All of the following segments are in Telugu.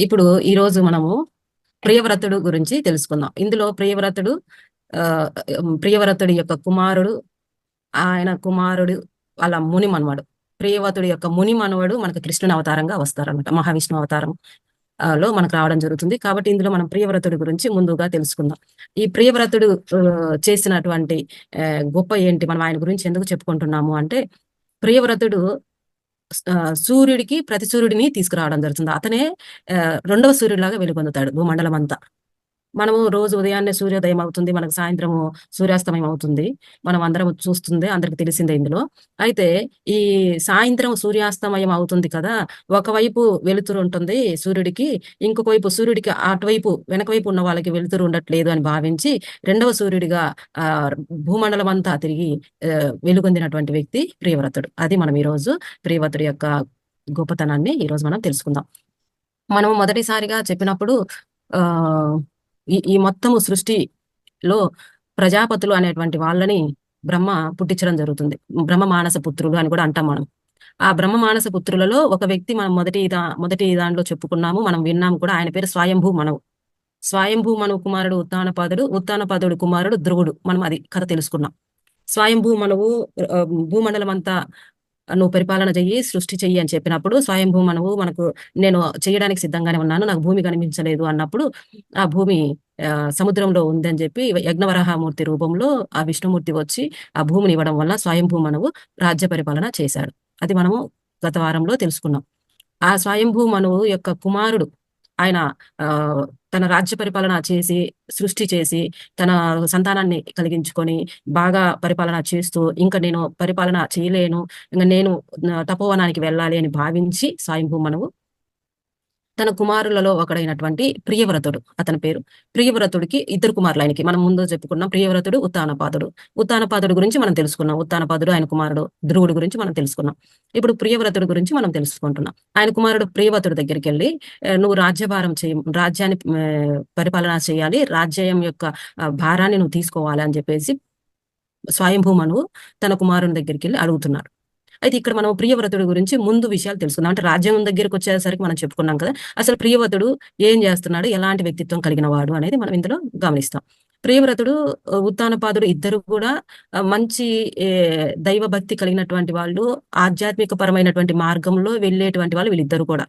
ఇప్పుడు ఈరోజు మనము ప్రియవ్రతుడు గురించి తెలుసుకుందాం. ఇందులో ప్రియవ్రతుడు ఆ ప్రియవ్రతుడి యొక్క కుమారుడు ఆయన కుమారుడు వాళ్ళ ముని మనవడు ప్రియవ్రతుడి యొక్క ముని మనవడు మనకు కృష్ణుని అవతారంగా వస్తారనమాట మహావిష్ణు అవతారం లో మనకు రావడం జరుగుతుంది. కాబట్టి ఇందులో మనం ప్రియవ్రతుడి గురించి ముందుగా తెలుసుకుందాం. ఈ ప్రియవ్రతుడు చేసినటువంటి గొప్ప ఏంటి మనం ఆయన గురించి ఎందుకు చెప్పుకుంటున్నాము అంటే ప్రియవ్రతుడు సూర్యుడికి ప్రతి సూర్యుడిని తీసుకురావడం జరుగుతుంది. అతనే ఆ, రెండవ సూర్యుడిలాగా వెలుగొందుతాడు భూమండలం అంతా మనము రోజు ఉదయాన్నే సూర్యోదయం అవుతుంది మనకు సాయంత్రము సూర్యాస్తమయం అవుతుంది మనం అందరం చూస్తుంది అందరికి తెలిసిందే ఇందులో. అయితే ఈ సాయంత్రం సూర్యాస్తమయం అవుతుంది కదా ఒకవైపు వెలుతురు ఉంటుంది సూర్యుడికి ఇంకొక వైపు సూర్యుడికి అటువైపు వెనకవైపు ఉన్న వాళ్ళకి వెలుతురు ఉండట్లేదు అని భావించి రెండవ సూర్యుడిగా ఆ భూమండలం అంతా తిరిగి వెలుగొందినటువంటి వ్యక్తి ప్రియవ్రతుడు. అది మనం ఈరోజు ప్రియవ్రతుడి యొక్క గొప్పతనాన్ని ఈరోజు మనం తెలుసుకుందాం. మనం మొదటిసారిగా చెప్పినప్పుడు ఆ ఈ ఈ మొత్తము సృష్టిలో ప్రజాపతులు అనేటువంటి వాళ్ళని బ్రహ్మ పుట్టించడం జరుగుతుంది. బ్రహ్మ మానస పుత్రులు అని కూడా అంటాం మనం. ఆ బ్రహ్మ మానస పుత్రులలో ఒక వ్యక్తి మనం మొదటి దా మొదటి దానిలో చెప్పుకున్నాము మనం విన్నాము కూడా ఆయన పేరు స్వయంభూ మనవు స్వయంభూ మనవు కుమారుడు ఉత్తానపాదుడు ఉత్తానపాదుడు కుమారుడు ధ్రువుడు. మనం అది కథ తెలుసుకున్నాం. స్వయంభూ మనవు భూమండలం అంతా నువ్వు పరిపాలన చెయ్యి సృష్టి చెయ్యి అని చెప్పినప్పుడు స్వయంభూ మనవు మనకు నేను చేయడానికి సిద్ధంగానే ఉన్నాను నాకు భూమి కనిపించలేదు అన్నప్పుడు ఆ భూమి ఆ, సముద్రంలో ఉందని చెప్పి యజ్ఞవరాహమూర్తి రూపంలో ఆ విష్ణుమూర్తి వచ్చి ఆ భూమిని ఇవ్వడం వల్ల స్వయంభూ మనవు రాజ్య పరిపాలన చేశాడు. అది మనము గత వారంలో తెలుసుకున్నాం. ఆ స్వయంభూ మనవు యొక్క కుమారుడు ఆయన ఆ తన రాజ్య పరిపాలన చేసి సృష్టి చేసి తన సంతానాన్ని కలిగించుకొని బాగా పరిపాలన చేస్తూ ఇంకా నేను పరిపాలన చేయలేను ఇంకా నేను తపోవనానికి వెళ్ళాలి అని భావించి స్వయంభూ మనవు తన కుమారులలో ఒకడైనటువంటి ప్రియవ్రతుడు అతని పేరు. ప్రియవ్రతుడికి ఇద్దరు కుమారులు ఆయనకి. మనం ముందు చెప్పుకున్నాం ప్రియవ్రతుడు ఉత్తానపాదుడు ఉత్తానపాదుడు గురించి మనం తెలుసుకున్నాం. ఉత్తానపాదుడు ఆయన కుమారుడు ధ్రువుడు గురించి మనం తెలుసుకున్నాం. ఇప్పుడు ప్రియవ్రతుడు గురించి మనం తెలుసుకుంటున్నాం. ఆయన కుమారుడు ప్రియవ్రతుడి దగ్గరికి వెళ్ళి నువ్వు రాజ్యభారం చేయ రాజ్యాన్ని పరిపాలన చేయాలి. రాజ్యం యొక్క భారాన్ని నువ్వు తీసుకోవాలి అని చెప్పేసి స్వయంభూమను తన కుమారుని దగ్గరికి వెళ్ళి అడుగుతున్నాడు. అయితే ఇక్కడ మనం ప్రియవ్రతుడు గురించి ముందు విషయాలు తెలుసుకుందాం. అంటే రాజ్యం దగ్గరకు వచ్చేసరికి మనం చెప్పుకున్నాం కదా అసలు ప్రియవ్రతుడు ఏం చేస్తున్నాడు? ఎలాంటి వ్యక్తిత్వం కలిగిన వాడు అనేది మనం ఇందులో గమనిస్తాం. ప్రియవ్రతుడు ఉత్తానపాదుడు ఇద్దరు కూడా మంచి దైవభక్తి కలిగినటువంటి వాళ్ళు ఆధ్యాత్మిక పరమైనటువంటి మార్గంలో వెళ్ళేటువంటి వాళ్ళు వీళ్ళిద్దరు కూడా.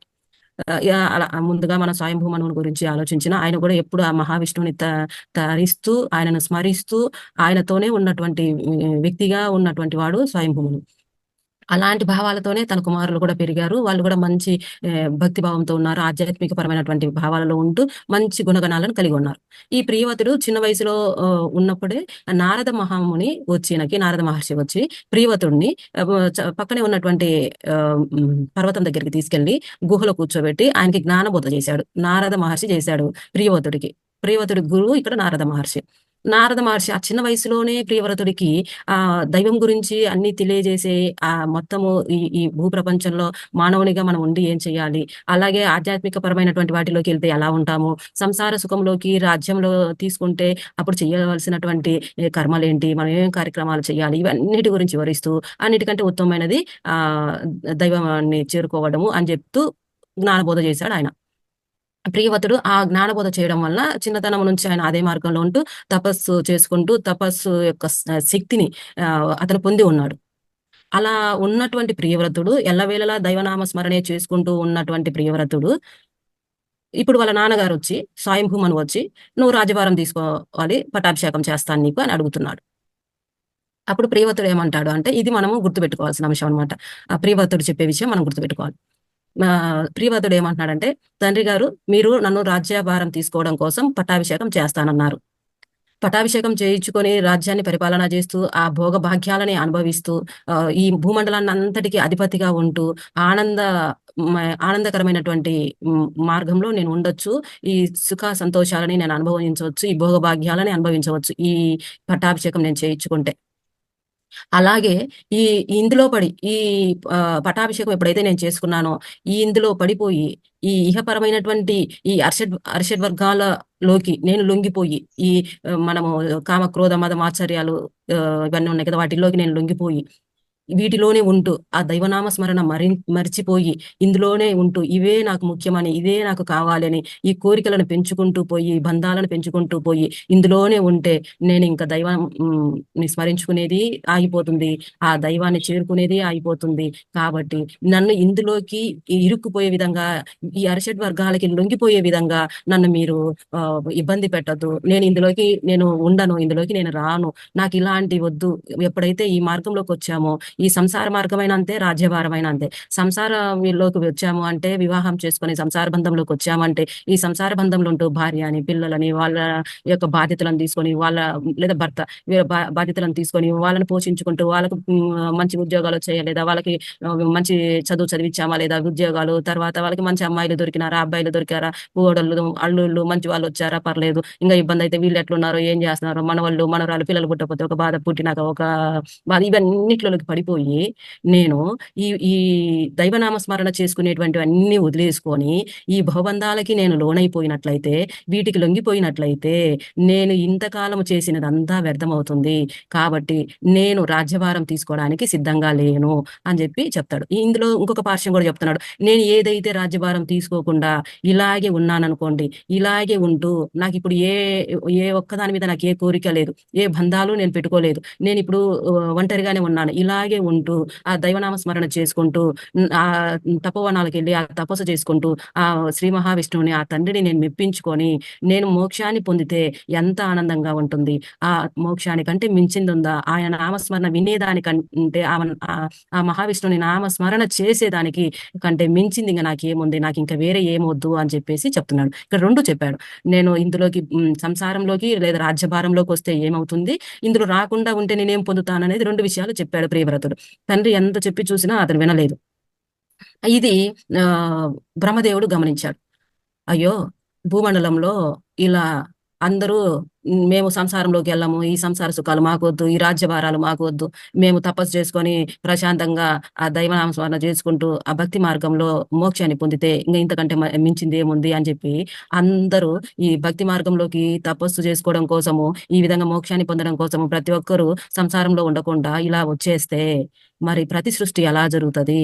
అలా ముందుగా మన స్వయంభూమనుని గురించి ఆలోచించిన ఆయన కూడా ఎప్పుడు ఆ మహావిష్ణువుని త- తరిస్తూ ఆయనను స్మరిస్తూ ఆయనతోనే ఉన్నటువంటి వ్యక్తిగా ఉన్నటువంటి వాడు స్వయంభూమను అలాంటి భావాలతోనే తన కుమారులు కూడా పెరిగారు. వాళ్ళు కూడా మంచి భక్తిభావంతో భక్తి భావంతో ఉన్నారు. ఆధ్యాత్మిక పరమైనటువంటి భావాలలో ఉంటూ మంచి గుణగణాలను కలిగి ఉన్నారు. ఈ ప్రియవతుడు చిన్న వయసులో ఉన్నప్పుడే నారద మహాముని వచ్చినకి నారద మహర్షి వచ్చి ప్రియవతుడిని పక్కనే ఉన్నటువంటి ఆ, పర్వతం దగ్గరికి తీసుకెళ్ళి గుహలో కూర్చోబెట్టి ఆయనకి జ్ఞానబోధ చేశాడు. నారద మహర్షి చేశాడు ప్రియవతుడికి. ప్రియవతుడి గురువు ఇక్కడ నారద మహర్షి. నారద మహర్షి ఆ చిన్న వయసులోనే ప్రియవ్రతుడికి ఆ దైవం గురించి అన్ని తెలియజేసే ఆ మొత్తము ఈ ఈ భూ ప్రపంచంలో మానవునిగా మనం ఉండి ఏం చేయాలి? అలాగే ఆధ్యాత్మిక పరమైనటువంటి వాటిలోకి వెళ్తే ఎలా ఉంటాము? సంసార సుఖంలోకి రాజ్యంలో తీసుకుంటే అప్పుడు చేయవలసినటువంటి కర్మలేంటి? మనం ఏం కార్యక్రమాలు చేయాలి? ఇవన్నిటి గురించి వివరిస్తూ అన్నిటికంటే ఉత్తమమైనది ఆ దైవాన్ని చేరుకోవడము అని చెప్తూ జ్ఞానబోధ చేశాడు ఆయన. ప్రియవతుడు ఆ జ్ఞానబోధ చేయడం వల్ల చిన్నతనం నుంచి ఆయన అదే మార్గంలో ఉంటూ తపస్సు చేసుకుంటూ తపస్సు యొక్క శక్తిని అతను పొంది ఉన్నాడు. అలా ఉన్నటువంటి ప్రియవ్రతుడు ఎల్లవేళలా దైవనామ స్మరణే చేసుకుంటూ ఉన్నటువంటి ప్రియవ్రతుడు. ఇప్పుడు వాళ్ళ నాన్నగారు వచ్చి స్వయంభూమను వచ్చి నువ్వు రాజభారం తీసుకోవాలి పట్టాభిషేకం చేస్తాను నీకు అని అడుగుతున్నాడు. అప్పుడు ప్రియవతుడు ఏమంటాడు అంటే ఇది మనము గుర్తుపెట్టుకోవాల్సిన అంశం అనమాట ఆ ప్రియవ్రతుడు చెప్పే విషయం మనం గుర్తుపెట్టుకోవాలి. ఆ, ఏమంటున్నాడంటే తండ్రి గారు మీరు నన్ను రాజ్యభారం తీసుకోవడం కోసం పట్టాభిషేకం చేస్తానన్నారు. పట్టాభిషేకం చేయించుకొని రాజ్యాన్ని పరిపాలన చేస్తూ ఆ భోగ భాగ్యాలని అనుభవిస్తూ ఆ, ఈ భూమండలాన్ని అంతటికి అధిపతిగా ఉంటూ ఆనంద ఆనందకరమైనటువంటి మార్గంలో నేను ఉండొచ్చు. ఈ సుఖ సంతోషాలని నేను అనుభవించవచ్చు ఈ భోగ భాగ్యాలని అనుభవించవచ్చు. ఈ పట్టాభిషేకం నేను చేయించుకుంటే. అలాగే ఈ ఇందులో పడి ఈ పటాభిషేకం ఎప్పుడైతే నేను చేసుకున్నానో ఈ ఇందులో పడిపోయి ఈ ఇహపరమైనటువంటి ఈ అర్షడ్ అర్షడ్ వర్గాలలోకి నేను లొంగిపోయి ఈ మనము కామ క్రోధ మద మాచర్యాలు ఇవన్నీ ఉన్నాయి కదా వాటిల్లోకి నేను లొంగిపోయి వీటిలోనే ఉంటూ. ఆ దైవనామ స్మరణ మరి మరిచిపోయి ఇందులోనే ఉంటూ. ఇవే నాకు ముఖ్యమని ఇదే నాకు కావాలని ఈ కోరికలను పెంచుకుంటూ పోయి బంధాలను పెంచుకుంటూ పోయి ఇందులోనే ఉంటే నేను ఇంకా దైవం స్మరించుకునేది ఆగిపోతుంది. ఆ దైవాన్ని చేరుకునేది ఆగిపోతుంది. కాబట్టి నన్ను ఇందులోకి ఇరుక్కుపోయే విధంగా ఈ అరిషడ్ వర్గాలకి లొంగిపోయే విధంగా నన్ను మీరు ఇబ్బంది పెట్టద్దు. నేను ఇందులోకి నేను ఉండను ఇందులోకి నేను రాను. నాకు ఇలాంటి వద్దు. ఎప్పుడైతే ఈ మార్గంలోకి వచ్చామో ఈ సంసార మార్గమైన అంతే రాజ్యభారమైన అంతే. సంసారంలోకి వచ్చాము అంటే వివాహం చేసుకొని సంసార బంధంలోకి వచ్చామంటే ఈ సంసార బంధంలో ఉంటూ భార్య అని పిల్లలని వాళ్ళ యొక్క బాధ్యతలను తీసుకొని వాళ్ళ లేదా భర్త బాధ్యతలను తీసుకొని వాళ్ళని పోషించుకుంటూ వాళ్ళకు మంచి ఉద్యోగాలు చేయలేదా వాళ్ళకి మంచి చదువు చదివించామా లేదా ఉద్యోగాలు తర్వాత వాళ్ళకి మంచి అమ్మాయిలు దొరికినారా అబ్బాయిలు దొరికారా కూడళ్ళు అల్లుళ్ళు మంచి వాళ్ళు వచ్చారా పర్లేదు. ఇంకా ఇబ్బంది అయితే వీళ్ళు ఎట్లున్నారో ఏం చేస్తున్నారో మనవాళ్ళు మనవరాలు పిల్లలు పుట్టకపోతే ఒక బాధ పుట్టినాక ఒక బాధ ఇవన్నిట్లోకి పడిపోయి నేను ఈ ఈ దైవనామ స్మరణ చేసుకునేటువంటి అన్ని వదిలేసుకొని ఈ భవబంధాలకి నేను లోనైపోయినట్లయితే వీటికి లొంగిపోయినట్లయితే నేను ఇంతకాలం చేసినదంతా వ్యర్థమవుతుంది. కాబట్టి నేను రాజ్యభారం తీసుకోవడానికి సిద్ధంగా లేను అని చెప్పి చెప్తాడు. ఇందులో ఇంకొక పార్శ్వం కూడా చెప్తున్నాడు. నేను ఏదైతే రాజ్యభారం తీసుకోకుండా ఇలాగే ఉన్నాననుకోండి ఇలాగే ఉంటూ నాకు ఇప్పుడు ఏ ఏ ఒక్కదాని మీద నాకు ఏ కోరిక లేదు ఏ బంధాలు నేను పెట్టుకోలేదు. నేను ఇప్పుడు ఒంటరిగానే ఉన్నాను. ఇలాగే ఉంటూ ఆ దైవనామ స్మరణ చేసుకుంటూ ఆ తపోవనాలకు వెళ్ళి ఆ తపస్సు చేసుకుంటూ ఆ శ్రీ మహావిష్ణువుని ఆ తండ్రిని నేను మెప్పించుకొని నేను మోక్షాన్ని పొందితే ఎంత ఆనందంగా ఉంటుంది. ఆ మోక్షానికంటే మించింది ఉందా ఆయన నామస్మరణ వినేదానికంటే ఆ మహావిష్ణుని నామస్మరణ చేసేదానికి కంటే మించింది ఇంకా నాకేముంది? నాకు ఇంకా వేరే ఏమొద్దు అని చెప్పేసి చెప్తున్నాడు. ఇక్కడ రెండు చెప్పాడు. నేను ఇందులోకి సంసారంలోకి లేదా రాజ్యభారంలోకి వస్తే ఏమవుతుంది? ఇందులో రాకుండా ఉంటే నేనేం పొందుతాననేది రెండు విషయాలు చెప్పాడు ప్రియవ్రతుడు తండ్రి ఎంత చెప్పి చూసినా అతను వినలేదు. ఇది ఆ బ్రహ్మదేవుడు గమనించాడు. అయ్యో భూమండలంలో ఇలా అందరూ మేము సంసారంలోకి వెళ్ళము ఈ సంసార సుఖాలు మాకొద్దు ఈ రాజ్యభారాలు మాకొద్దు. మేము తపస్సు చేసుకొని ప్రశాంతంగా ఆ దైవనామస్మరణ చేసుకుంటూ ఆ భక్తి మార్గంలో మోక్షాన్ని పొందితే ఇంకా ఇంతకంటే మించింది ఏముంది అని చెప్పి అందరూ ఈ భక్తి మార్గంలోకి తపస్సు చేసుకోవడం కోసము ఈ విధంగా మోక్షాన్ని పొందడం కోసము ప్రతి ఒక్కరూ సంసారంలో ఉండకుండా ఇలా వచ్చేస్తే మరి ప్రతి సృష్టి ఎలా జరుగుతుంది?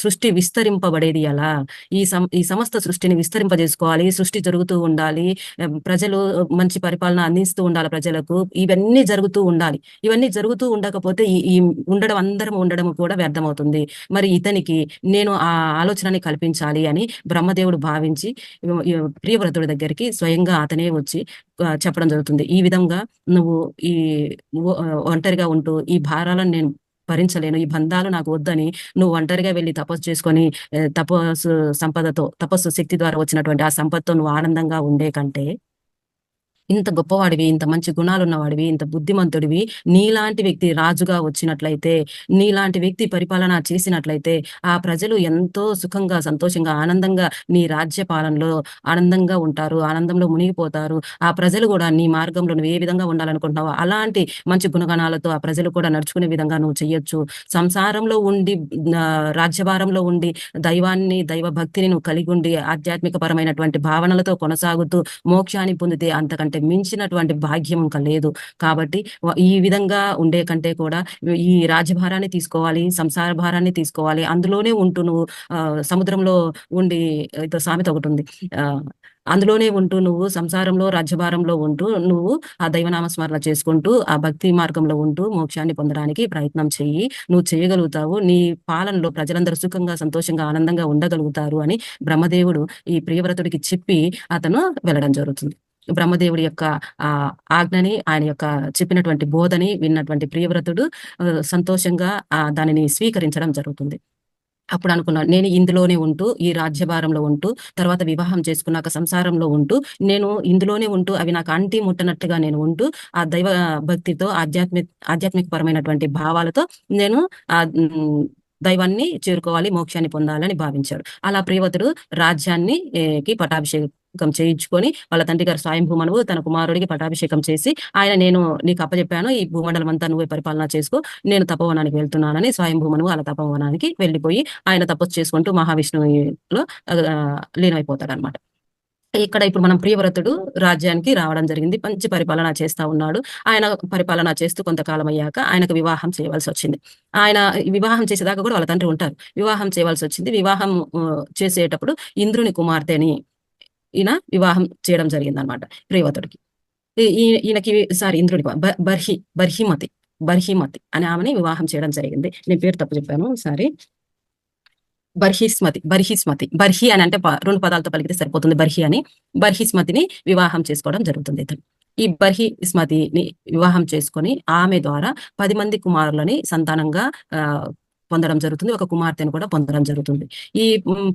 సృష్టి విస్తరింపబడేది ఎలా ఈ సం ఈ సమస్త సృష్టిని విస్తరింపజేసుకోవాలి సృష్టి జరుగుతూ ఉండాలి ప్రజలు మంచి పరిపాలన అందిస్తూ ఉండాలి ప్రజలకు. ఇవన్నీ జరుగుతూ ఉండాలి. ఇవన్నీ జరుగుతూ ఉండకపోతే ఈ ఉండడం అందరం ఉండడం కూడా వ్యర్థమవుతుంది. మరి ఇతనికి నేను ఆ ఆలోచనని కల్పించాలి అని బ్రహ్మదేవుడు భావించి ప్రియవ్రతుడి దగ్గరికి స్వయంగా అతనే వచ్చి చెప్పడం జరుగుతుంది. ఈ విధంగా నువ్వు ఈ ఒంటరిగా ఉంటూ ఈ భారాలను నేను భరించలేను. ఈ బంధాలు నాకు వద్దని నువ్వు ఒంటరిగా వెళ్ళి తపస్సు చేసుకొని తపస్సు సంపదతో తపస్సు శక్తి ద్వారా వచ్చినటువంటి ఆ సంపదతో నువ్వు ఆనందంగా ఉండే కంటే ఇంత గొప్పవాడివి ఇంత మంచి గుణాలు ఉన్నవాడివి ఇంత బుద్ధిమంతుడివి నీలాంటి వ్యక్తి రాజుగా వచ్చినట్లయితే నీలాంటి వ్యక్తి పరిపాలన చేసినట్లయితే ఆ ప్రజలు ఎంతో సుఖంగా సంతోషంగా ఆనందంగా నీ రాజ్య పాలనలో ఆనందంగా ఉంటారు ఆనందంలో మునిగిపోతారు. ఆ ప్రజలు కూడా నీ మార్గంలో నువ్వు ఏ విధంగా ఉండాలనుకుంటున్నావో అలాంటి మంచి గుణగణాలతో ఆ ప్రజలు కూడా నడుచుకునే విధంగా నువ్వు చెయ్యొచ్చు. సంసారంలో ఉండి రాజ్యభారంలో ఉండి దైవాన్ని దైవ భక్తిని నువ్వు కలిగి ఉండి ఆధ్యాత్మిక పరమైనటువంటి భావనలతో కొనసాగుతూ మోక్షాన్ని పొందితే అంతకంటే మించినటువంటి భాగ్యం ఇంకా లేదు. కాబట్టి ఈ విధంగా ఉండే కంటే కూడా ఈ రాజ్యభారాన్ని తీసుకోవాలి సంసార భారాన్ని తీసుకోవాలి అందులోనే ఉంటూ నువ్వు సముద్రంలో ఉండి సామెత ఒకటి ఉంది. ఆ అందులోనే ఉంటూ నువ్వు సంసారంలో రాజ్యభారంలో ఉంటూ నువ్వు ఆ దైవనామ స్మరణ చేసుకుంటూ ఆ భక్తి మార్గంలో ఉంటూ మోక్షాన్ని పొందడానికి ప్రయత్నం చెయ్యి. నువ్వు చేయగలుగుతావు. నీ పాలనలో ప్రజలందరూ సుఖంగా సంతోషంగా ఆనందంగా ఉండగలుగుతారు అని బ్రహ్మదేవుడు ఈ ప్రియవ్రతుడికి చెప్పి అతను వెళ్ళడం జరుగుతుంది. బ్రహ్మదేవుడి యొక్క ఆ ఆజ్ఞని ఆయన యొక్క చెప్పినటువంటి బోధని విన్నటువంటి ప్రియవ్రతుడు సంతోషంగా ఆ దానిని స్వీకరించడం జరుగుతుంది. అప్పుడు అనుకున్నాను నేను ఇందులోనే ఉంటూ ఈ రాజ్యభారంలో ఉంటూ తర్వాత వివాహం చేసుకున్నాక సంసారంలో ఉంటూ నేను ఇందులోనే ఉంటూ అవి నాకు అంటి ముట్టనట్టుగా నేను ఉంటూ ఆ దైవ భక్తితో ఆధ్యాత్మిక ఆధ్యాత్మిక పరమైనటువంటి భావాలతో నేను ఆ దైవాన్ని చేరుకోవాలి మోక్షాన్ని పొందాలని భావించాడు. అలా ప్రియవతుడు రాజ్యాన్ని కి పటాభిషేకం చేయించుకొని వాళ్ళ తండ్రి గారు స్వయంభూమనువు తన కుమారుడికి పటాభిషేకం చేసి ఆయన నేను నీకు అప్పచెప్పాను ఈ భూమండలం అంతా నువ్వే పరిపాలన చేసుకో నేను తపవనానికి వెళ్తున్నానని స్వయంభూమనువు అలా తపవనానికి వెళ్ళిపోయి ఆయన తపస్సు చేసుకుంటూ మహావిష్ణువులో లీనమైపోతాడు అనమాట ఇక్కడ ఇప్పుడు మనం ప్రియవ్రతుడు రాజ్యానికి రావడం జరిగింది. మంచి పరిపాలన చేస్తా ఉన్నాడు. ఆయన పరిపాలన చేస్తూ కొంతకాలం అయ్యాక ఆయనకు వివాహం చేయవలసి వచ్చింది. ఆయన వివాహం చేసేదాకా కూడా వాళ్ళ తండ్రి ఉంటారు. వివాహం చేయవలసి వచ్చింది. వివాహం చేసేటప్పుడు ఇంద్రుని కుమార్తెని ఈయన వివాహం చేయడం జరిగింది అనమాట ప్రియవ్రతుడికి ఈయనకి సారీ ఇంద్రుడి బర్హి బర్హిమతి బర్హిమతి అనే ఆమెని వివాహం చేయడం జరిగింది. నేను పేరు తప్పు చెప్పాను సారీ. బర్హిస్మతి బర్హిస్మతి బర్హి అని అంటే ప- రెండు పదాలతో పలికితే సరిపోతుంది బర్హి అని. బర్హిస్మతిని వివాహం చేసుకోవడం జరుగుతుంది ఇతను ఈ బర్హిస్మతిని వివాహం చేసుకొని ఆమె ద్వారా పది మంది కుమారులని సంతానంగా ఆ, పొందడం జరుగుతుంది ఒక కుమార్తెను కూడా పొందడం జరుగుతుంది. ఈ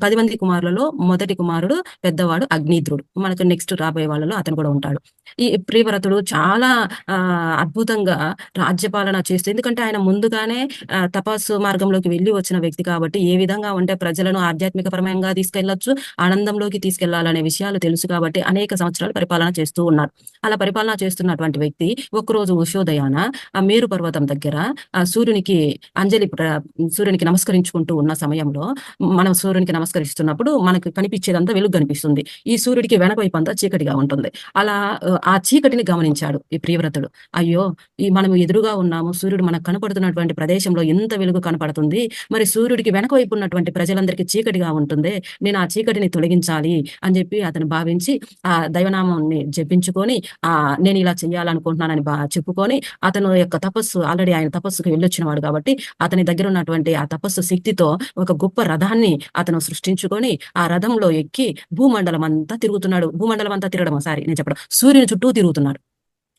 పది మంది కుమారులలో మొదటి కుమారుడు పెద్దవాడు అగ్నిద్రుడు. మనకు నెక్స్ట్ రాబోయే వాళ్ళలో అతను కూడా ఉంటాడు. ఈ ప్రియవ్రతుడు చాలా ఆ అద్భుతంగా రాజ్యపాలన చేస్తూ ఎందుకంటే ఆయన ముందుగానే తపస్సు మార్గంలోకి వెళ్ళి వచ్చిన వ్యక్తి కాబట్టి ఏ విధంగా ఉంటే ప్రజలను ఆధ్యాత్మిక పరమంగా తీసుకెళ్ళొచ్చు ఆనందంలోకి తీసుకెళ్ళాలనే విషయాలు తెలుసు కాబట్టి అనేక సంవత్సరాలు పరిపాలన చేస్తూ ఉన్నారు. అలా పరిపాలన చేస్తున్నటువంటి వ్యక్తి ఒకరోజు ఉషోదయాన ఆ మేరు పర్వతం దగ్గర ఆ సూర్యునికి అంజలి సూర్యునికి నమస్కరించుకుంటూ ఉన్న సమయంలో మనం సూర్యునికి నమస్కరిస్తున్నప్పుడు మనకు కనిపించేదంతా వెలుగు కనిపిస్తుంది. ఈ సూర్యుడికి వెనక వైపు అంతా చీకటిగా ఉంటుంది. అలా ఆ, చీకటిని గమనించాడు ఈ ప్రియవ్రతుడు. అయ్యో ఈ మనం ఎదురుగా ఉన్నాము సూర్యుడు మనకు కనపడుతున్నటువంటి ప్రదేశంలో ఎంత వెలుగు కనపడుతుంది? మరి సూర్యుడికి వెనక వైపు ఉన్నటువంటి ప్రజలందరికీ చీకటిగా ఉంటుంది? నేను ఆ చీకటిని తొలగించాలి అని చెప్పి అతను భావించి ఆ దైవనామాన్ని జపించుకొని ఆ నేను ఇలా చెయ్యాలనుకుంటున్నానని చెప్పుకొని అతను యొక్క తపస్సు ఆల్రెడీ ఆయన తపస్సుకు వెళ్ళొచ్చిన వాడు కాబట్టి అతని దగ్గర ఉన్నటువంటి ఆ తపస్సు శక్తితో ఒక గొప్ప రథాన్ని అతను సృష్టించుకొని ఆ రథంలో ఎక్కి భూమండలం అంతా తిరుగుతున్నాడు. భూమండలం అంతా తిరగడం సారీ నేను చెప్పడం. సూర్యుని చుట్టూ తిరుగుతున్నాడు.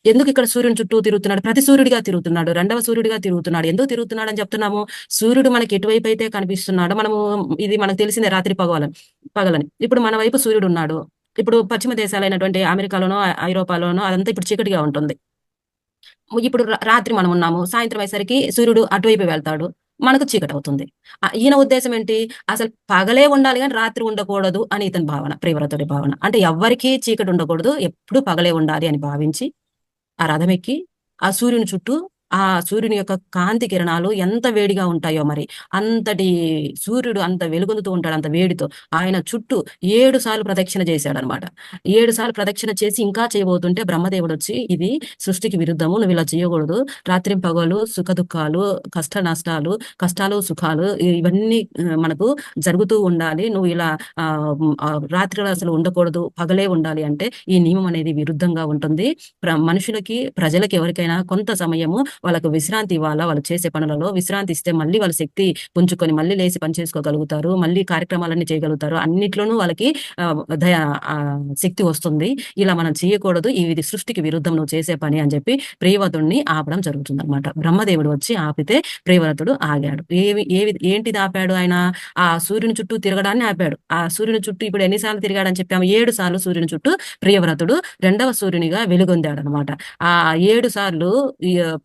ఎందుకు ఇక్కడ సూర్యుని చుట్టూ తిరుగుతున్నాడు? ప్రతి సూర్యుడిగా తిరుగుతున్నాడు. రెండవ సూర్యుడిగా తిరుగుతున్నాడు. ఎందుకు తిరుగుతున్నాడు అని చెప్తున్నాము? సూర్యుడు మనకి ఎటువైపు అయితే కనిపిస్తున్నాడో మనము ఇది మనకు తెలిసిందే రాత్రి పగలని పగలని. ఇప్పుడు మన వైపు సూర్యుడు ఉన్నాడు. ఇప్పుడు పశ్చిమ దేశాలైనటువంటి అమెరికాలోనో ఐరోపాలోనో అదంతా ఇప్పుడు చీకటిగా ఉంటుంది. ఇప్పుడు రాత్రి మనం ఉన్నాము. సాయంత్రం అయ్యేసరికి సూర్యుడు అటువైపు వెళ్తాడు. మనకు చీకటి అవుతుంది ఆ, ఈయన ఉద్దేశం ఏంటి? అసలు పగలే ఉండాలి కానీ రాత్రి ఉండకూడదు అని ఇతని భావన ప్రియవ్రతుడి భావన. అంటే ఎవ్వరికీ చీకటి ఉండకూడదు ఎప్పుడు పగలే ఉండాలి అని భావించి ఆ రథం ఎక్కి ఆ సూర్యుని చుట్టూ ఆ సూర్యుని యొక్క కాంతి కిరణాలు ఎంత వేడిగా ఉంటాయో మరి. అంతటి సూర్యుడు అంత వెలుగొందుతూ ఉంటాడు అంత వేడితో. ఆయన చుట్టూ ఏడు సార్లు ప్రదక్షిణ చేశాడు అనమాట ఏడు సార్లు ప్రదక్షిణ చేసి ఇంకా చేయబోతుంటే బ్రహ్మదేవుడు వచ్చి ఇది సృష్టికి విరుద్ధము నువ్వు ఇలా చేయకూడదు. రాత్రి పగలు సుఖ దుఃఖాలు కష్ట నష్టాలు కష్టాలు సుఖాలు ఇవన్నీ మనకు జరుగుతూ ఉండాలి. నువ్వు ఇలా ఆ, రాత్రి అసలు ఉండకూడదు పగలే ఉండాలి అంటే ఈ నియమం అనేది విరుద్ధంగా ఉంటుంది. ప్ర- మనుషులకి ప్రజలకి ఎవరికైనా కొంత సమయము వాళ్ళకు విశ్రాంతి ఇవ్వాలా? వాళ్ళు చేసే పనులలో విశ్రాంతి ఇస్తే మళ్ళీ వాళ్ళ శక్తి పుంజుకొని మళ్ళీ లేచి పని చేసుకోగలుగుతారు మళ్ళీ కార్యక్రమాలన్నీ చేయగలుగుతారు. అన్నిట్లోనూ వాళ్ళకి దయ శక్తి వస్తుంది. ఇలా మనం చేయకూడదు. ఇది సృష్టికి విరుద్ధం నువ్వు చేసే పని అని చెప్పి ప్రియవతుడిని ఆపడం జరుగుతుంది అనమాట బ్రహ్మదేవుడు వచ్చి ఆపితే ప్రియవ్రతుడు ఆగాడు. ఏవి ఏవి ఏంటిది ఆపాడు ఆయన? ఆ సూర్యుని చుట్టూ తిరగడాన్ని ఆపాడు. ఆ సూర్యుని చుట్టూ ఇప్పుడు ఎన్నిసార్లు తిరిగాడని చెప్పాము? ఏడు సార్లు సూర్యుని చుట్టూ ప్రియవ్రతుడు రెండవ సూర్యునిగా వెలుగొందాడు అనమాట ఆ ఏడు సార్లు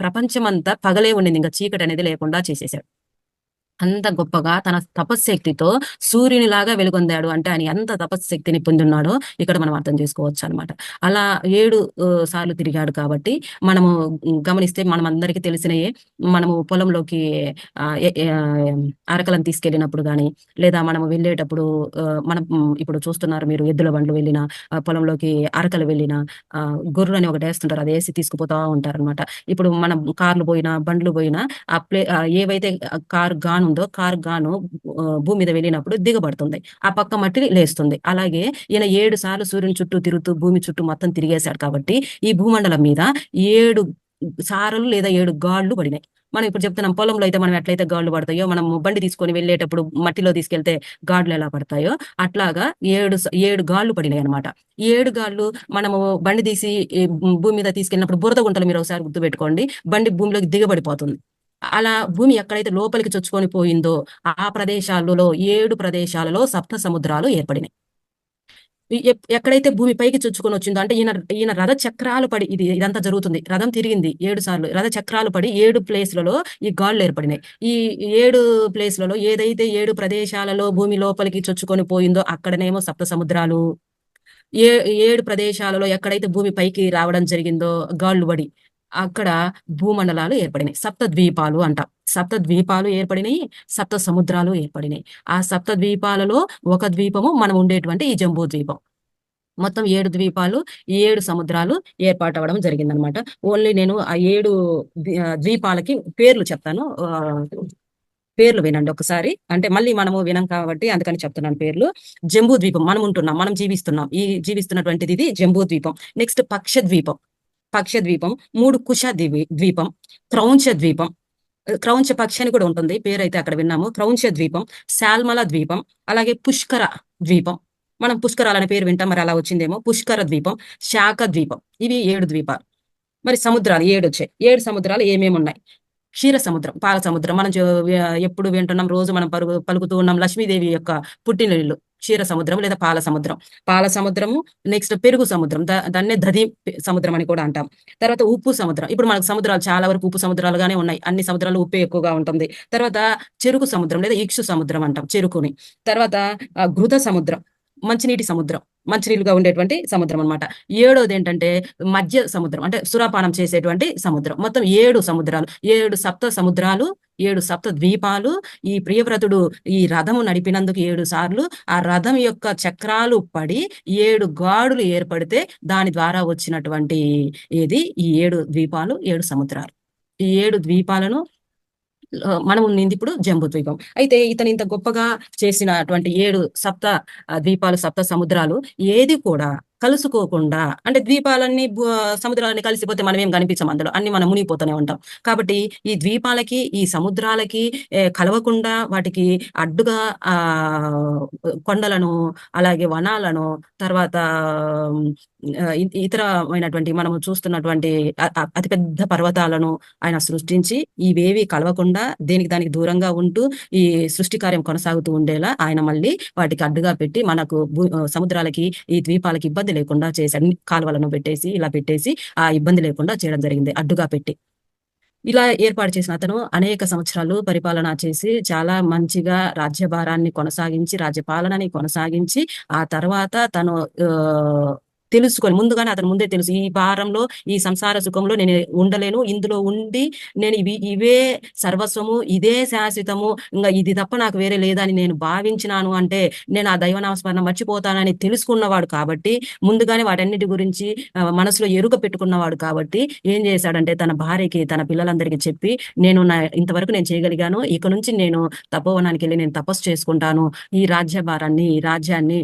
ప్రపంచ ఈ ప్రపంచమంతా పగలే ఉండింది. ఇంకా చీకటి అనేది లేకుండా చేసేసాడు. అంత గొప్పగా తన తపశ్శక్తితో సూర్యునిలాగా వెలుగొందాడు అంటే ఆయన ఎంత తపశ్శక్తిని పొందున్నాడో ఇక్కడ మనం అర్థం చేసుకోవచ్చు అనమాట అలా ఏడు సార్లు తిరిగాడు కాబట్టి మనము గమనిస్తే మనం అందరికీ తెలిసినయే మనము పొలంలోకి ఆ, అరకలను తీసుకెళ్ళినప్పుడు కానీ లేదా మనము వెళ్ళేటప్పుడు ఆ, మనం ఇప్పుడు చూస్తున్నారు మీరు ఎద్దుల బండ్లు వెళ్ళిన పొలంలోకి అరకలు వెళ్ళిన ఆ, గొర్రెలు అని ఒకటి వేస్తుంటారు. అది వేసి తీసుకుపోతా ఉంటారు అనమాట ఇప్పుడు మనం కార్లు పోయినా బండ్లు పోయినా ఆ ప్లే ఆ ఏవైతే కారు గాను ఉందో కారు గాను భూమి మీద వెళ్ళినప్పుడు దిగబడుతుంది. ఆ పక్క మట్టి లేస్తుంది. అలాగే ఈయన ఏడు సార్లు సూర్యుని చుట్టూ తిరుగుతూ భూమి చుట్టూ మొత్తం తిరిగేశాడు కాబట్టి ఈ భూమండలం మీద ఏడు సారలు లేదా ఏడు గాళ్ళు పడినాయి. మనం ఇప్పుడు చెప్తున్నాం పొలంలో అయితే మనం ఎట్లయితే గాళ్ళు పడతాయో మనం బండి తీసుకొని వెళ్ళేటప్పుడు మట్టిలో తీసుకెళ్తే గాడ్లు ఎలా పడతాయో అట్లాగా ఏడు ఏడు గాళ్ళు పడినాయి అనమాట ఏడు గాళ్ళు మనము బండి తీసి భూమి మీద తీసుకెళ్ళినప్పుడు బురద గుంటలు మీరు ఒకసారి గుర్తుపెట్టుకోండి. బండి భూమిలోకి దిగబడిపోతుంది. అలా భూమి ఎక్కడైతే లోపలికి చొచ్చుకొని పోయిందో ఆ ప్రదేశాలలో ఏడు ప్రదేశాలలో సప్త సముద్రాలు ఏర్పడినాయి ఎక్కడైతే భూమి పైకి చొచ్చుకొని వచ్చిందో అంటే ఈయన ఈయన రథ చక్రాలు పడి ఇది ఇదంతా జరుగుతుంది. రథం తిరిగింది ఏడు సార్లు. రథ చక్రాలు పడి ఏడు ప్లేస్లలో ఈ గాళ్ళు ఏర్పడినాయి ఈ ఏడు ప్లేస్లలో ఏదైతే ఏడు ప్రదేశాలలో భూమి లోపలికి చొచ్చుకొని పోయిందో అక్కడనేమో సప్త సముద్రాలు. ఏ ఏడు ప్రదేశాలలో ఎక్కడైతే భూమి పైకి రావడం జరిగిందో గాళ్ళు పడి అక్కడ భూమండలాలు ఏర్పడినాయి. సప్త ద్వీపాలు అంటాం. సప్త ద్వీపాలు ఏర్పడినాయి సప్త సముద్రాలు ఏర్పడినాయి. ఆ సప్త ద్వీపాలలో ఒక ద్వీపము మనం ఉండేటువంటి ఈ జంబూ ద్వీపం. మొత్తం ఏడు ద్వీపాలు ఏడు సముద్రాలు ఏర్పాటు అవ్వడం జరిగిందనమాట. ఓన్లీ నేను ఆ ఏడు ద్వీపాలకి పేర్లు చెప్తాను. పేర్లు వినండి ఒకసారి. అంటే మళ్ళీ మనము వినం కాబట్టి అందుకని చెప్తున్నాను పేర్లు. జంబూ ద్వీపం మనం ఉంటున్నాం మనం జీవిస్తున్నాం. ఈ జీవిస్తున్నటువంటిది ఇది జంబూ ద్వీపం. నెక్స్ట్ పక్ష ద్వీపం పక్ష ద్వీపం మూడు కుష ద్వీపం క్రౌంచ ద్వీపం క్రౌంచ పక్షి అని కూడా ఉంటుంది పేరు అయితే అక్కడ విన్నాము. క్రౌంచ ద్వీపం శాల్మల ద్వీపం అలాగే పుష్కర ద్వీపం. మనం పుష్కరాలు అనే పేరు వింటాం మరి అలా వచ్చిందేమో. పుష్కర ద్వీపం శాఖ ద్వీపం ఇవి ఏడు ద్వీపాలు. మరి సముద్రాలు ఏడు వచ్చాయి ఏడు సముద్రాలు ఏమేమి ఉన్నాయి క్షీర సముద్రం పాల సముద్రం మనం ఎప్పుడు వింటున్నాం రోజు మనం పరుగు పలుకుతూ ఉన్నాం లక్ష్మీదేవి యొక్క పుట్టినీళ్ళు క్షీర సముద్రం లేదా పాల సముద్రం పాల సముద్రము నెక్స్ట్ పెరుగు సముద్రం దా- దాన్నే దధి సముద్రం అని కూడా అంటాం. తర్వాత ఉప్పు సముద్రం. ఇప్పుడు మనకు సముద్రాలు చాలా వరకు ఉప్పు సముద్రాలుగానే ఉన్నాయి. అన్ని సముద్రాలు ఉప్పు ఎక్కువగా ఉంటుంది. తర్వాత చెరుకు సముద్రం లేదా ఇక్షు సముద్రం అంటాం చెరుకుని. తర్వాత ఆ, ఘృత సముద్రం. మంచినీటి సముద్రం మంచినీళ్ళుగా ఉండేటువంటి సముద్రం అన్నమాట. ఏడోది ఏంటంటే మధ్య సముద్రం అంటే సురాపానం చేసేటువంటి సముద్రం. మొత్తం ఏడు సముద్రాలు ఏడు సప్త సముద్రాలు ఏడు సప్త ద్వీపాలు. ఈ ప్రియవ్రతుడు ఈ రథము నడిపినందుకు ఏడు సార్లు ఆ రథం యొక్క చక్రాలు పడి ఏడు గాడులు ఏర్పడితే దాని ద్వారా వచ్చినటువంటి ఏది? ఈ ఏడు ద్వీపాలు ఏడు సముద్రాలు. ఈ ఏడు ద్వీపాలను మనం ఉన్నింది ఇప్పుడు జంబు ద్వీపం. అయితే ఇతను ఇంత గొప్పగా చేసినటువంటి ఏడు సప్త ఆ, ద్వీపాలు సప్త సముద్రాలు ఏది కూడా కలుసుకోకుండా అంటే ద్వీపాలన్నీ సముద్రాలన్నీ కలిసిపోతే మనం ఏం కనిపించం అందులో? అన్ని మనం మునిగిపోతూనే ఉంటాం. కాబట్టి ఈ ద్వీపాలకి ఈ సముద్రాలకి కలవకుండా వాటికి అడ్డుగా ఆ కొండలను అలాగే వనాలను తర్వాత ఇతరమైనటువంటి మనము చూస్తున్నటువంటి అతిపెద్ద పర్వతాలను ఆయన సృష్టించి ఇవేవి కలవకుండా దేనికి దానికి దూరంగా ఉంటూ ఈ సృష్టి కార్యం కొనసాగుతూ ఉండేలా ఆయన మళ్ళీ వాటికి అడ్డుగా పెట్టి మనకు సముద్రాలకి ఈ ద్వీపాలకి ఇబ్బంది లేకుండా చేసి కాలువలను పెట్టేసి ఇలా పెట్టేసి ఆ ఇబ్బంది లేకుండా చేయడం జరిగింది అడ్డుగా పెట్టి. ఇలా ఏర్పాటు చేసిన అతను అనేక సంవత్సరాలు పరిపాలన చేసి చాలా మంచిగా రాజ్యభారాన్ని కొనసాగించి రాజ్యపాలనని కొనసాగించి ఆ తర్వాత తను ఆ, తెలుసుకొని ముందుగానే అతను ముందే తెలుసు ఈ భారంలో ఈ సంసార సుఖంలో నేను ఉండలేను ఇందులో ఉండి నేను ఇవి ఇవే సర్వస్వము ఇదే శాశ్వతము ఇంకా ఇది తప్ప నాకు వేరే లేదని నేను భావించినాను అంటే నేను ఆ దైవనామస్మరణ మర్చిపోతానని తెలుసుకున్నవాడు కాబట్టి ముందుగానే వాటన్నిటి గురించి మనసులో ఎరుక పెట్టుకున్నవాడు కాబట్టి ఏం చేశాడంటే తన భార్యకి తన పిల్లలందరికీ చెప్పి నేను నా ఇంతవరకు నేను చేయగలిగాను ఇక నుంచి నేను తపోవనానికి వెళ్ళి నేను తపస్సు చేసుకుంటాను ఈ రాజ్య భారాన్ని ఈ రాజ్యాన్ని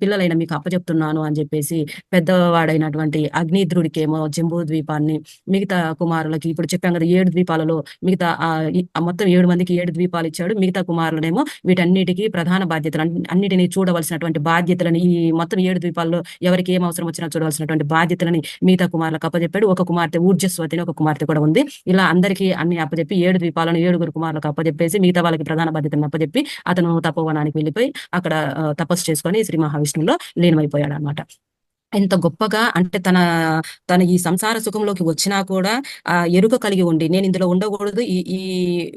పిల్లలైన మీకు అప్పచెప్తున్నాను అని చెప్పేసి పెద్దవాడైనటువంటి అగ్నిద్రుడికేమో జంబూ ద్వీపాన్ని మిగతా కుమారులకి ఇప్పుడు చెప్పాం కదా ఏడు ద్వీపాలలో మిగతా ఆ మొత్తం ఏడు మందికి ఏడు ద్వీపాలు ఇచ్చాడు. మిగతా కుమారులనేమో వీటన్నిటికీ ప్రధాన బాధ్యతలు అన్నిటిని చూడవలసినటువంటి బాధ్యతలని ఈ మొత్తం ఏడు ద్వీపాల్లో ఎవరికి ఏం అవసరం వచ్చినా చూడవలసినటువంటి బాధ్యతలని మిగతా కుమారులకు అప్పచెప్పాడు ఒక కుమార్తె ఊర్జస్వతిని ఒక కుమార్తె కూడా ఉంది. ఇలా అందరికీ అన్ని అప్పచెప్పి ఏడు ద్వీపాలను ఏడుగురు కుమారులకు అప్పచెప్పేసి మిగతా వాళ్ళకి ప్రధాన బాధ్యతలను అప్పచెప్పి అతను తపోవనానికి వెళ్ళిపోయి అక్కడ తపస్సు చేసుకొని శ్రీ మహావిష్ణువులో లీనమైపోయాడు అనమాట ఎంత గొప్పగా అంటే తన తన ఈ సంసార సుఖంలోకి వచ్చినా కూడా ఆ ఎరుక కలిగి ఉండి నేను ఇందులో ఉండకూడదు ఈ ఈ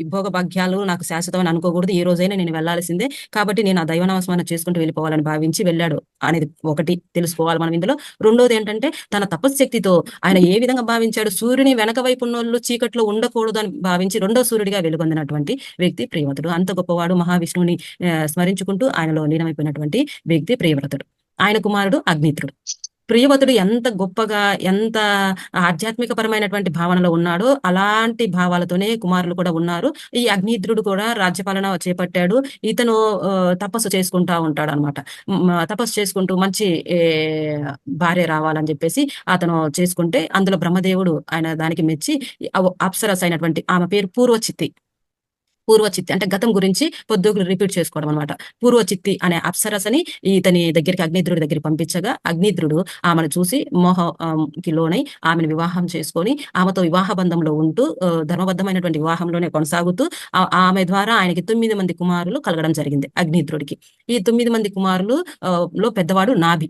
భోగ భాగ్యాలు నాకు శాశ్వతమని అనుకోకూడదు ఏ రోజైనా నేను వెళ్ళాల్సిందే కాబట్టి నేను ఆ దైవనామస్మరణ చేసుకుంటూ వెళ్ళిపోవాలని భావించి వెళ్ళాడు. అనేది ఒకటి తెలుసుకోవాలి మనం ఇందులో. రెండోది ఏంటంటే తన తపశ్శక్తితో ఆయన ఏ విధంగా భావించాడు? సూర్యుని వెనక వైపు ఉన్నోళ్ళు చీకట్లో ఉండకూడదు అని భావించి రెండో సూర్యుడిగా వెలుగొందినటువంటి వ్యక్తి ప్రియవ్రతుడు. అంత గొప్పవాడు మహావిష్ణువుని స్మరించుకుంటూ ఆయనలో లీనమైపోయినటువంటి వ్యక్తి ప్రియవ్రతుడు. ఆయన కుమారుడు అగ్నిత్రుడు. ప్రియవతుడు ఎంత గొప్పగా ఎంత ఆధ్యాత్మిక పరమైనటువంటి భావనలో ఉన్నాడో అలాంటి భావాలతోనే కుమారులు కూడా ఉన్నారు. ఈ అగ్నిద్రుడు కూడా రాజ్యపాలన చేపట్టాడు. ఇతను తపస్సు చేసుకుంటా ఉంటాడు అనమాట తపస్సు చేసుకుంటూ మంచి భార్య రావాలని చెప్పేసి అతను చేసుకుంటే అందులో బ్రహ్మదేవుడు ఆయన దానికి మెచ్చి అప్సరస్ అయినటువంటి ఆమె పేరు పూర్వచిత్తి పూర్వచిత్తి అంటే గతం గురించి పొద్దుగులు రిపీట్ చేసుకోవడం అనమాట పూర్వచిత్తి అనే అప్సరసని ఇతని దగ్గరికి అగ్నిద్రుడి దగ్గరికి పంపించగా అగ్నిద్రుడు ఆమెను చూసి మోహ కి లోనై ఆమెను వివాహం చేసుకొని ఆమెతో వివాహ బంధంలో ఉంటూ ధర్మబద్ధమైనటువంటి వివాహంలోనే కొనసాగుతూ ఆ- ఆమె ద్వారా ఆయనకి తొమ్మిది మంది కుమారులు కలగడం జరిగింది అగ్నిద్రుడికి. ఈ తొమ్మిది మంది కుమారులు ఆ, లో పెద్దవాడు నాభి.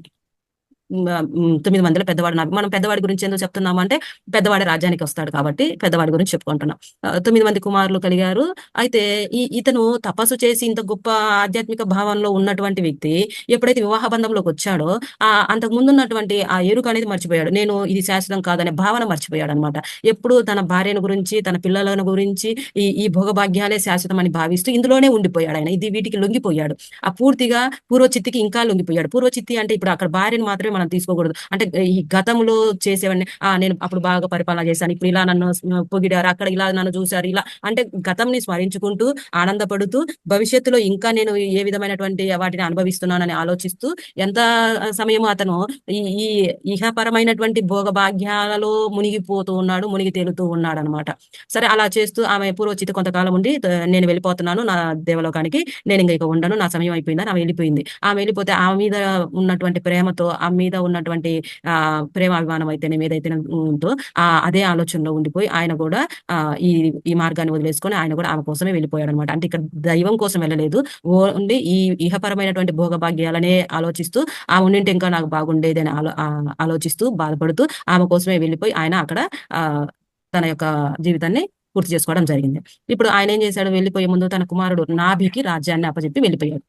తొమ్మిది మందిలో పెద్దవాడు నాకు మనం పెద్దవాడి గురించి ఎందుకు చెప్తున్నాము అంటే పెద్దవాడి రాజ్యానికి వస్తాడు కాబట్టి పెద్దవాడి గురించి చెప్పుకుంటున్నాం. తొమ్మిది మంది కుమారులు కలిగారు. అయితే ఈ ఇతను తపస్సు చేసి ఇంత గొప్ప ఆధ్యాత్మిక భావంలో ఉన్నటువంటి వ్యక్తి ఎప్పుడైతే వివాహ బంధంలోకి వచ్చాడో ఆ అంతకు ముందు ఉన్నటువంటి ఆ ఎరుక అనేది మర్చిపోయాడు. నేను ఇది శాశ్వతం కాదనే భావన మర్చిపోయాడు అనమాట ఎప్పుడు తన భార్యను గురించి తన పిల్లలను గురించి ఈ ఈ భోగభాగ్యాలే శాశ్వతం అని భావిస్తూ ఇందులోనే ఉండిపోయాడు ఆయన. ఇది వీటికి లొంగిపోయాడు. ఆ పూర్తిగా పూర్వచిత్తికి ఇంకా లొంగిపోయాడు. పూర్వచిత్తి అంటే ఇప్పుడు అక్కడ భార్యను మాత్రమే మనం తీసుకోకూడదు. అంటే ఈ గతంలో చేసేవాడిని ఆ నేను అప్పుడు బాగా పరిపాలన చేశాను. ఇప్పుడు ఇలా నన్ను పొగిడారు. అక్కడ ఇలా నన్ను చూశారు. ఇలా అంటే గతంని స్మరించుకుంటూ ఆనందపడుతూ భవిష్యత్తులో ఇంకా నేను ఏ విధమైనటువంటి వాటిని అనుభవిస్తున్నానని ఆలోచిస్తూ ఎంత సమయం అతను ఈ ఈ ఇహపరమైనటువంటి భోగభాగ్యాలలో మునిగిపోతూ ఉన్నాడు మునిగి తేలుతూ ఉన్నాడు అనమాట సరే అలా చేస్తూ ఆమె పూర్వచిత కొంతకాలం ఉండి నేను వెళ్ళిపోతున్నాను నా దేవలోకానికి. నేను ఇంకా ఇక ఉండను నా సమయం అయిపోయిందని ఆమె వెళ్ళిపోయింది. ఆమె వెళ్ళిపోతే ఆమె మీద ఉన్నటువంటి ప్రేమతో ఆమె మీద ఉన్నటువంటి ఆ ప్రేమ అభిమానం అయితేనే ఏదైతే ఉందో ఆ అదే ఆలోచనలో ఉండిపోయి ఆయన కూడా ఆ ఈ ఈ మార్గాన్ని వదిలేసుకొని ఆయన కూడా ఆమె కోసమే వెళ్ళిపోయాడు అనమాట అంటే ఇక్కడ దైవం కోసం వెళ్ళలేదు. ఓన్లీ ఈ ఇహపరమైనటువంటి భోగభాగ్యాలనే ఆలోచిస్తూ ఆ ఉండింటే ఇంకా నాకు బాగుండేది అని ఆలోచిస్తూ బాధపడుతూ ఆమె కోసమే వెళ్ళిపోయి ఆయన అక్కడ ఆ తన యొక్క జీవితాన్ని పూర్తి చేసుకోవడం జరిగింది. ఇప్పుడు ఆయన ఏం చేశాడు? వెళ్ళిపోయే ముందు తన కుమారుడు నాభికి రాజ్యాన్ని అప్పచెప్పి వెళ్ళిపోయాడు.